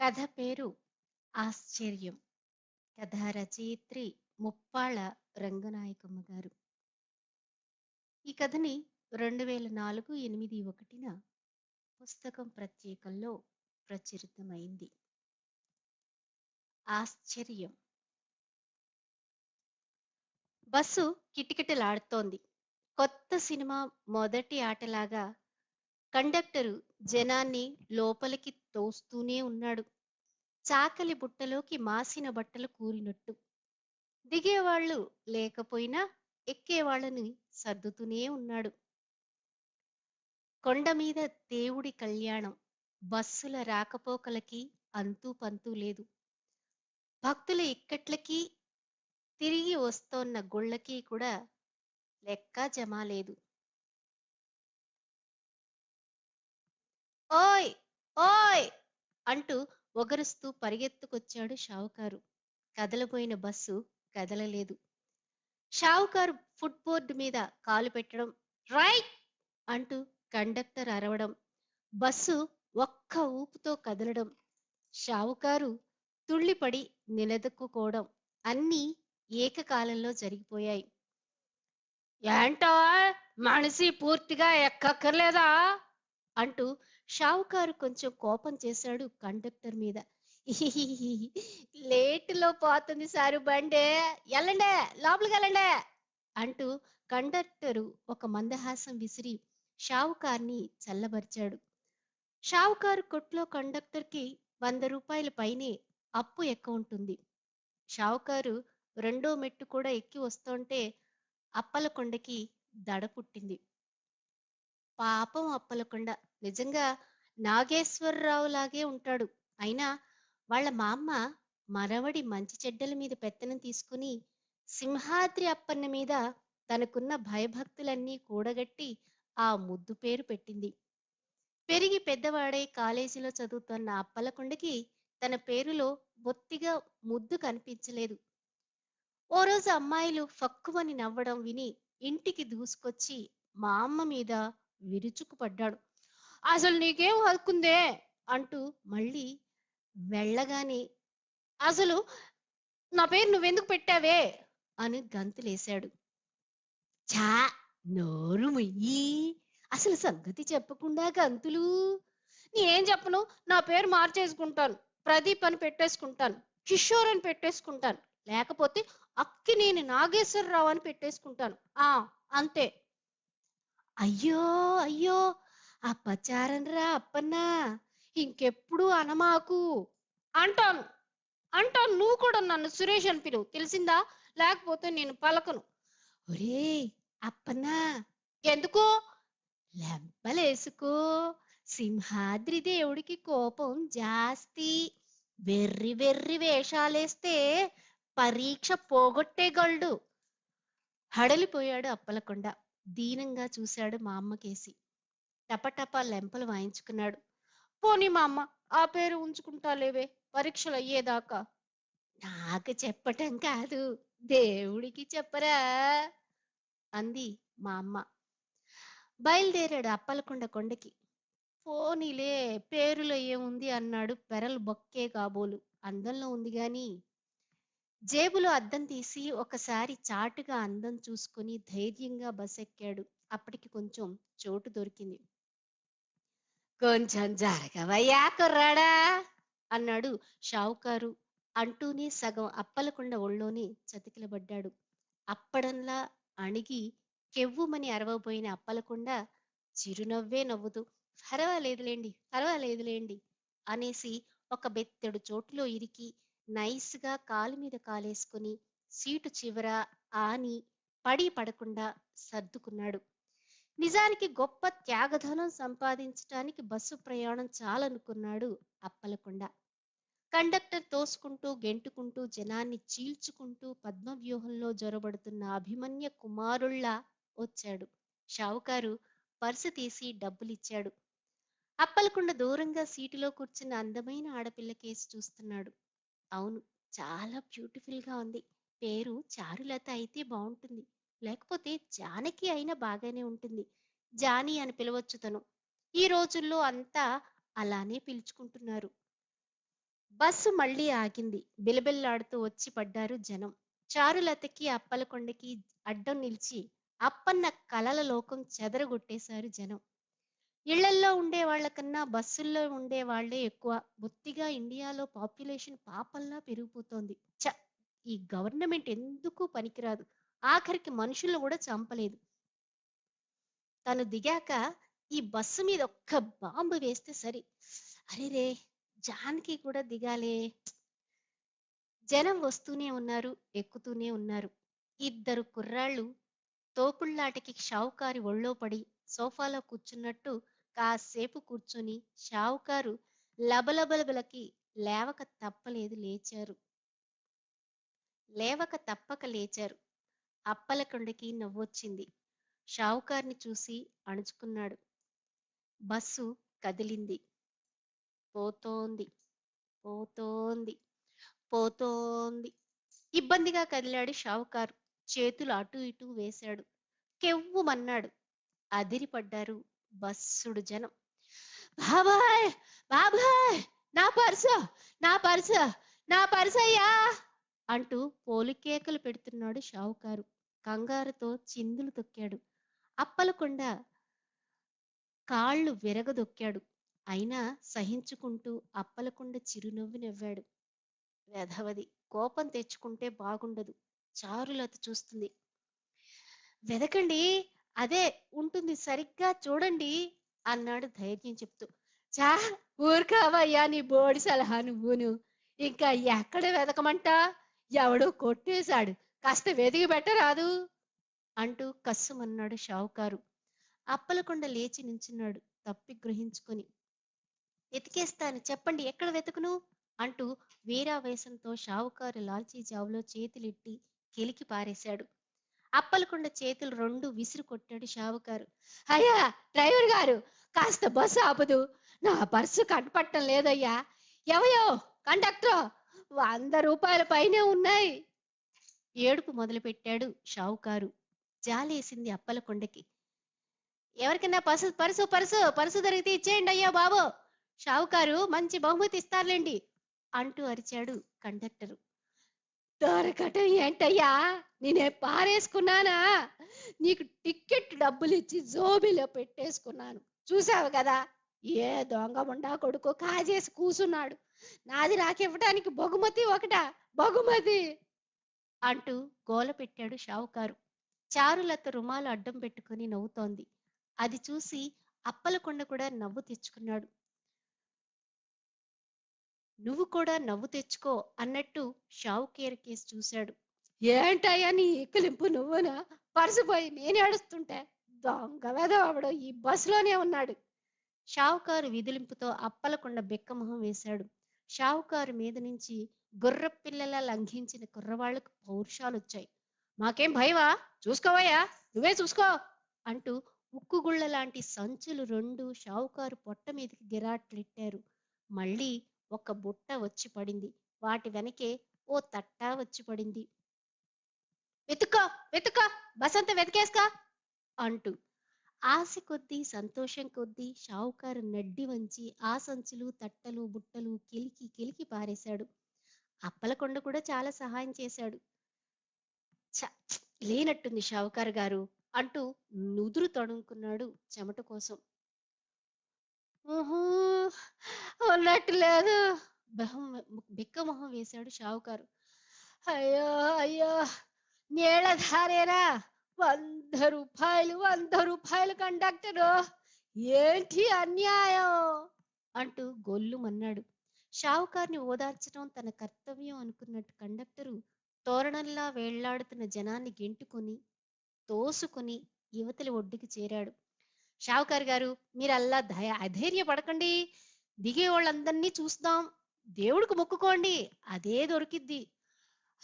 కథ పేరు ఆశ్చర్యం. కథ రచయిత్రి ముప్పాళ రంగనాయకమ్మ గారు. ఈ కథని రెండు వేల నాలుగు ఎనిమిది ఒకటిన పుస్తకం ప్రత్యేకంలో ప్రచురితమైంది. ఆశ్చర్యం. బస్సు కిటకిటలాడుతోంది. కొత్త సినిమా మొదటి ఆటలాగా కండక్టరు జనాన్ని లోపలికి తోస్తూనే ఉన్నాడు. చాకలి బుట్టలోకి మాసిన బట్టలు కూరినట్టు దిగేవాళ్ళు లేకపోయినా ఎక్కేవాళ్ళని సర్దుతూనే ఉన్నాడు. కొండ మీద దేవుడి కళ్యాణం. బస్సుల రాకపోకలకి అంతూ పంతూ లేదు. భక్తుల ఇక్కట్లకి తిరిగి వస్తోన్న గుళ్ళకి కూడా లెక్క జమా లేదు. ఓయ్! ఓయ్! అంటూ ఒగరుస్తూ పరిగెత్తుకొచ్చాడు షావుకారు. కదలబోయిన బస్సు కదలలేదు. షావుకారు ఫుట్ బోర్డు మీద కాలు పెట్టడం రైట్! అంటూ కండక్టర్ అరవడం బస్సు ఒక్క ఊపుతో కదలడం షావుకారు తుళ్ళిపడి నిలదొక్కుకోవడం అన్నీ ఏకకాలంలో జరిగిపోయాయి. ఏంటో? మనిషి పూర్తిగా ఎక్కక్కర్లేదా? అంటూ షావుకారు కొంచెం కోపం చేశాడు కండక్టర్ మీద. లేటులో పోతుంది సారు బండే. ఎల్లండే లోపలికి వెళ్ళండే అంటూ కండక్టరు ఒక మందహాసం విసిరి షావుకార్ని చల్లబరిచాడు. షావుకారు కొట్లో కండక్టర్కి వంద రూపాయల పైనే అప్పు ఎక్కువ ఉంటుంది. షావుకారు రెండో మెట్టు కూడా ఎక్కి వస్తుంటే అప్పలకొండకి దడ పుట్టింది. పాపం అప్పలకొండ నిజంగా నాగేశ్వరరావు లాగే ఉంటాడు. అయినా వాళ్ళ మా అమ్మ మనవడి మంచి చెడ్డల మీద పెత్తనం తీసుకుని సింహాద్రి అప్పన్న మీద తనకున్న భయభక్తులన్నీ కూడగట్టి ఆ ముద్దు పేరు పెట్టింది. పెరిగి పెద్దవాడే కాలేజీలో చదువుతున్న అప్పలకొండకి తన పేరులో బొత్తిగా ముద్దు కనిపించలేదు. ఓ రోజు అమ్మాయిలు ఫక్కువని నవ్వడం విని ఇంటికి దూసుకొచ్చి మా అమ్మ మీద విరుచుకుపడ్డాడు. అసలు నీకేం హక్కుందే? అంటూ మళ్ళీ వెళ్ళగానే అసలు నా పేరు నువ్వెందుకు పెట్టావే? అని గంతులేశాడు. చా నోరు ముయ్యి. అసలు సంగతి చెప్పకుండా గంతులు. నేనేం చెప్పను? నా పేరు మార్చేసుకుంటాను. ప్రదీప్ అని పెట్టేసుకుంటాను. కిషోర్ అని పెట్టేసుకుంటాను. లేకపోతే అక్కి నేను నాగేశ్వరరావు అని పెట్టేసుకుంటాను. ఆ అంతే. అయ్యో అయ్యో! అప్పచారనరా అప్పన్నా ఇంకెప్పుడు అనమాకు? అంటాను అంటాను. నువ్వు కూడా నన్ను సురేష్ అని పిలువు. తెలిసిందా? లేకపోతే నేను పలకను. ఒరే అప్పన్నా. ఎందుకు? లెంపలేసుకో. సింహాద్రి దేవుడికి కోపం జాస్తి. వెర్రి వెర్రి వేషాలేస్తే పరీక్ష పోగొట్టేగలడు హడలిపోయాడు అప్పలకొండ. దీనంగా చూశాడు మా అమ్మకేసి టపటపా లెంపలు వాయించుకున్నాడు. పోనీ మా అమ్మ ఆ పేరు ఉంచుకుంటాలేవే? పరీక్షలు అయ్యేదాకా? నాకు చెప్పటం కాదు. దేవుడికి చెప్పరా? అంది మా అమ్మ బయలుదేరాడు అప్పలకొండ కొండకి. పోనీలే పేరులో ఏముంది అన్నాడు పెరలు బొక్కే కాబోలు. అందంలో ఉంది గాని. జేబులో అద్దం తీసి ఒకసారి చాటుగా అందం చూసుకుని ధైర్యంగా బస్ ఎక్కాడు అప్పటికి కొంచెం చోటు దొరికింది. కొంచెం జరగవయ్యా కుర్రాడా అన్నాడు షావుకారు. అంటూనే సగం అప్పలకుండా ఒళ్ళోనే చతికిలబడ్డాడు. అప్పడంలా అణిగి కెవ్వుమని అరవబోయిన అప్పలకుండా చిరునవ్వే నవ్వుతూ పర్వాలేదులేండి పర్వాలేదులేండి అనేసి ఒక బెత్తెడు చోటులో ఇరికి నైస్గా కాలు మీద కాలేసుకుని సీటు చివర ఆని పడి పడకుండా సర్దుకున్నాడు. నిజానికి గొప్ప త్యాగధనం సంపాదించటానికి బస్సు ప్రయాణం చాలనుకున్నాడు అప్పలకొండ. కండక్టర్ తోసుకుంటూ గెంటుకుంటూ జనాన్ని చీల్చుకుంటూ పద్మవ్యూహంలో జొరబడుతున్న అభిమన్య కుమారుళ్ళ వచ్చాడు. షావుకారు పర్సు తీసి డబ్బులిచ్చాడు. అప్పలకుండ దూరంగా సీటులో కూర్చున్న అందమైన ఆడపిల్ల కేసు చూస్తున్నాడు. అవును చాలా బ్యూటిఫుల్గా ఉంది. పేరు చారులత అయితే బాగుంటుంది లేకపోతే జానకి అయినా బాగానే ఉంటుంది. జానీ అని పిలవచ్చు తను. ఈ రోజుల్లో అంతా అలానే పిలుచుకుంటున్నారు. బస్సు మళ్ళీ ఆగింది. బిలబిల్లాడుతూ వచ్చి పడ్డారు జనం. చారులతకి అప్పలకొండకి అడ్డం నిలిచి అప్పన్న కలల లోకం చెదరగొట్టేశారు జనం. ఇళ్ళల్లో ఉండే వాళ్ళకన్నా బస్సుల్లో ఉండే వాళ్ళే ఎక్కువ. బొత్తిగా ఇండియాలో పాపులేషన్ పాపల్లా పెరిగిపోతోంది. చ ఈ గవర్నమెంట్ ఎందుకు పనికిరాదు? ఆఖరికి మనుషులను కూడా చంపలేదు. తను దిగాక ఈ బస్సు మీద ఒక్క బాంబు వేస్తే సరి. అరే రే జానకి కూడా దిగాలే. జనం వస్తూనే ఉన్నారు ఎక్కుతూనే ఉన్నారు. ఇద్దరు కుర్రాళ్ళు తోపుళ్ళాటికి షావుకారి ఒళ్ళో పడి సోఫాలో కూర్చున్నట్టు కాసేపు కూర్చుని షావుకారు లబలబలబలకి లేవక తప్పలేదు లేచారు. లేవక తప్పక లేచారు. అప్పలకొండకి నవ్వొచ్చింది. షావుకార్ని చూసి అణుచుకున్నాడు. బస్సు కదిలింది. పోతోంది. పోతోంది. పోతోంది. ఇబ్బందిగా కదిలాడు షావుకారు. చేతులు అటు ఇటు వేశాడు. కెవ్వుమన్నాడు. అదిరిపడ్డారు బస్సుడు జనం. బాబాయ్! బాబాయ్! నా పర్సు! నా పర్సు! నా పర్సయ్యా! అంటూ పోలికేకలు పెడుతున్నాడు షావుకారు. కంగారుతో చిందులు తొక్కాడు. అప్పలకొండ కాళ్ళు విరగదొక్కాడు. అయినా సహించుకుంటూ అప్పలకొండ చిరునవ్వు నవ్వాడు. వెధవది కోపం తెచ్చుకుంటే బాగుండదు. చారులత చూస్తుంది. వెదకండి అదే ఉంటుంది సరిగ్గా చూడండి అన్నాడు ధైర్యం చెప్తూ. చా ఊరుకావయ్యా నీ బోడి సలహా నువ్వును. ఇంకా ఎక్కడ వెదకమంటా? ఎవడో కొట్టేశాడు. కాస్త వెదిగి పెట్టరాదు అంటూ కస్సుమన్నాడు షావుకారు. అప్పలకొండ లేచి నించున్నాడు తప్పి గ్రహించుకొని వెతికేస్తాను చెప్పండి ఎక్కడ వెతుకును? అంటూ వీరావేశంతో షావుకారు లాల్చీ జావులో చేతులెట్టి కెలికి పారేశాడు. అప్పలకొండ చేతులు రెండు విసిరు కొట్టాడు షావుకారు. అయ్యా డ్రైవర్ గారు కాస్త బస్సు ఆపదు. నా పర్సు కనపట్టం లేదయ్యా. ఎవయో కండక్టర్ వంద రూపాయల పైనే ఉన్నాయి. ఏడుపు మొదలుపెట్టాడు షావుకారు. జాలేసింది అప్పలకొండకి ఎవరికైనా పర్సు పరుసు పరుసు పరుసు దొరికితే ఇచ్చేయండి అయ్యా బాబు. షావుకారు మంచి బహుమతి ఇస్తారులేండి అంటూ అరిచాడు కండక్టరు. దొరకటం ఏంటయ్యా? నేనే పారేసుకున్నానా? నీకు టిక్కెట్ డబ్బులు ఇచ్చి జోబీలో పెట్టేసుకున్నాను. చూసావు కదా? ఏ దొంగ ముండా కొడుకు కాజేసి కూసున్నాడు. నాది నాకివ్వటానికి బహుమతి ఒకటా. బహుమతి! అంటూ గోల పెట్టాడు షావుకారు. చారులత రుమాలు అడ్డం పెట్టుకుని నవ్వుతోంది. అది చూసి అప్పలకొండ కూడా నవ్వు తెచ్చుకున్నాడు. నువ్వు కూడా నవ్వు తెచ్చుకో అన్నట్టు షావుకేర్ కేసు చూశాడు. ఏంటయ్యా నీ ఇక్కలింపు నువ్వునా? పరసిపోయి నేను ఏడుస్తుంటే దొంగ వెదవడు ఈ బస్సులోనే ఉన్నాడు. షావుకారు విదిలింపుతో అప్పలకొండ బెక్కమొహం వేశాడు. షావుకారు మీద నుంచి గుర్ర పిల్లలా లంఘించిన కుర్రవాళ్ళకు పౌరుషాలు వచ్చాయి మాకేం భయమా? చూసుకోవయ్యా? నువ్వే చూసుకో! అంటూ ఉక్కుగుళ్ళ లాంటి సంచులు రెండు షావుకారు పొట్ట మీదకి గిరాట్లెట్టారు. మళ్ళీ ఒక బుట్ట వచ్చి పడింది. వాటి వెనకే ఓ తట్టా వచ్చి పడింది. వెతుక్కో! వెతుక్కో! బసంత వెతికేసుకో! అంటూ ఆశ కొద్దీ సంతోషం కొద్దీ షావుకారు నడ్డి వంచి ఆ సంచులు తట్టలు బుట్టలు కిలికి కిలికి పారేశాడు. అప్పలకొండ కూడా చాలా సహాయం చేశాడు. లేనట్టుంది షావుకారు గారు అంటూ నుదురు తడుముకున్నాడు చెమట కోసం. ఉన్నట్టు లేదు. బహం బిక్కమొహం వేశాడు షావుకారు. అయ్యో! అయ్యో! నీళ్ళ ధారేరా వంద రూపాయలు వంద రూపాయలు కండక్టరు. ఏంటి అన్యాయం? అంటూ గొల్లుమన్నాడు షావుకార్ని ఓదార్చడం తన కర్తవ్యం అనుకున్నట్టు కండక్టరు తోరణంలా వేళ్ళాడుతున్న జనాన్ని గెంటుకొని తోసుకుని యువతలి ఒడ్డుకి చేరాడు. షావుకార్ గారు మీరు అల్లా దయ అధైర్యపడకండి. దిగే వాళ్ళందరినీ చూస్తాం. దేవుడికి మొక్కుకోండి. అదే దొరికిద్ది.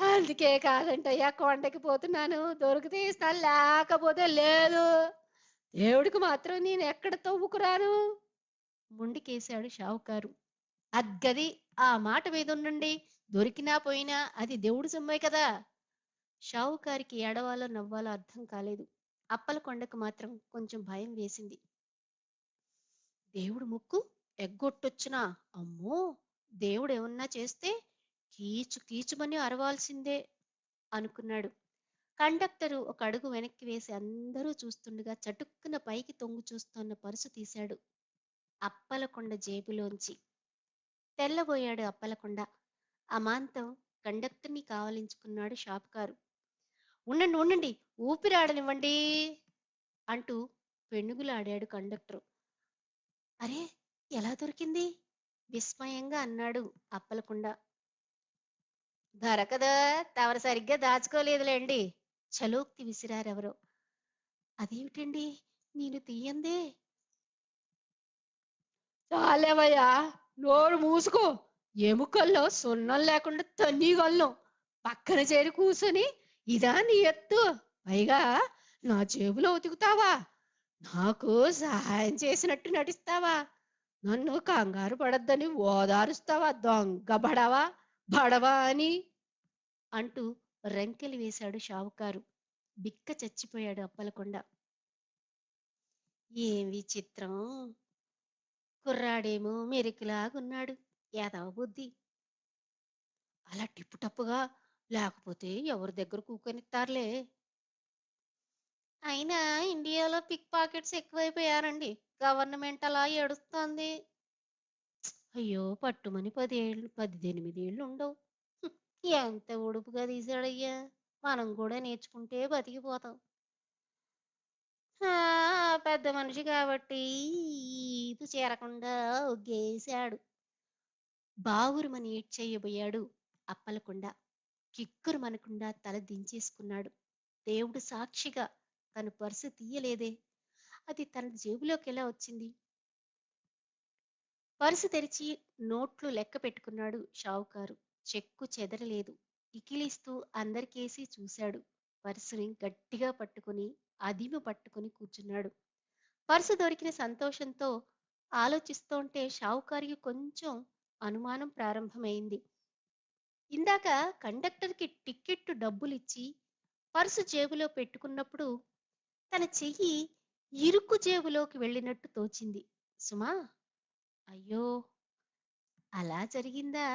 అందుకే కాదంటయ్యా కొండకి పోతున్నాను దొరికితే ఇస్తాను లేకపోతే లేదు. దేవుడికి మాత్రం నేను ఎక్కడ తవ్వుకురాను? ముండికేశాడు షావుకారు. అద్గది ఆ మాట మీద ఉండండి దొరికినా పోయినా అది దేవుడు సొమ్మే కదా. షావుకారికి ఏడవాలో నవ్వాలో అర్థం కాలేదు. అప్పల కొండకు మాత్రం కొంచెం భయం వేసింది. దేవుడు ముక్కు ఎగ్గొట్టొచ్చునా? అమ్మో! దేవుడేమన్నా చేస్తే కీచు కీచుమని అరవాల్సిందే అనుకున్నాడు. కండక్టరు ఒక అడుగు వెనక్కి వేసి అందరూ చూస్తుండగా చటుక్కున పైకి తొంగు చూస్తున్న పరుసు తీశాడు అప్పలకొండ జేబులోంచి. తెల్లబోయాడు అప్పలకొండ. అమాంతం కండక్టర్ని కావలించుకున్నాడు షాపుకారు. ఉండండి ఉండండి ఊపిరాడనివ్వండి అంటూ పెనుగులాడాడు కండక్టరు. అరే ఎలా దొరికింది? విస్మయంగా అన్నాడు అప్పలకొండ. దొరకదా. తవరు సరిగ్గా దాచుకోలేదులేండి. చలోక్తి విసిరారెవరో. అదేమిటండి? నేను తీయందే చాలేవయ్యా! నోరు మూసుకో. ఎముకల్లో సున్నం లేకుండా తన్నీగలను. పక్కన చేరి కూసుని ఇదా నీ ఎత్తు. పైగా నా జేబులో ఉతుకుతావా? నాకు సహాయం చేసినట్టు నటిస్తావా? నన్ను కంగారు పడద్దని ఓదారుస్తావా? దొంగ పడావా? బడవా అని అంటూ రంకెలు వేశాడు షావుకారు. బిక్క చచ్చిపోయాడు అప్పలకొండ. ఏం విచిత్రం! కుర్రాడేమో మెరికిలాగున్నాడు. యాదవ బుద్ధి. అలా టిప్పుటప్పుగా లేకపోతే ఎవరి దగ్గర కూకొనిస్తారులే? అయినా ఇండియాలో పిక్ పాకెట్స్ ఎక్కువైపోయారండి. గవర్నమెంట్ అలా ఏడుస్తోంది. అయ్యో! పట్టుమని పదేళ్ళు పద్దెనిమిదేళ్ళు ఉండవు ఎంత ఉడుపుగా తీశాడయ్యా! మనం కూడా నేర్చుకుంటే బతికిపోతాం. పెద్ద మనిషి కాబట్టి ఈపు చేరకుండా ఒగ్గేశాడు బావురుమని ఏడ్చేయబోయాడు అప్పలకుండా. కిక్కురు మనకుండా తల దించేసుకున్నాడు. దేవుడు సాక్షిగా తన పర్సు తీయలేదే. అది తన జేబులోకి ఎలా వచ్చింది? పర్సు తెరిచి నోట్లు లెక్క పెట్టుకున్నాడు షావుకారు. చెక్కు చెదరలేదు. ఇకిలిస్తూ అందరికేసి చూశాడు. పర్సుని గట్టిగా పట్టుకుని అదిమి పట్టుకుని కూర్చున్నాడు. పర్సు దొరికిన సంతోషంతో ఆలోచిస్తోంటే షావుకారికి కొంచెం అనుమానం ప్రారంభమైంది. ఇందాక కండక్టర్కి టిక్కెట్టు డబ్బులిచ్చి పర్సు జేబులో పెట్టుకున్నప్పుడు తన చెయ్యి ఇరుకు జేబులోకి వెళ్ళినట్టు తోచింది. సుమా! అయ్యో! అలా జరిగిందా?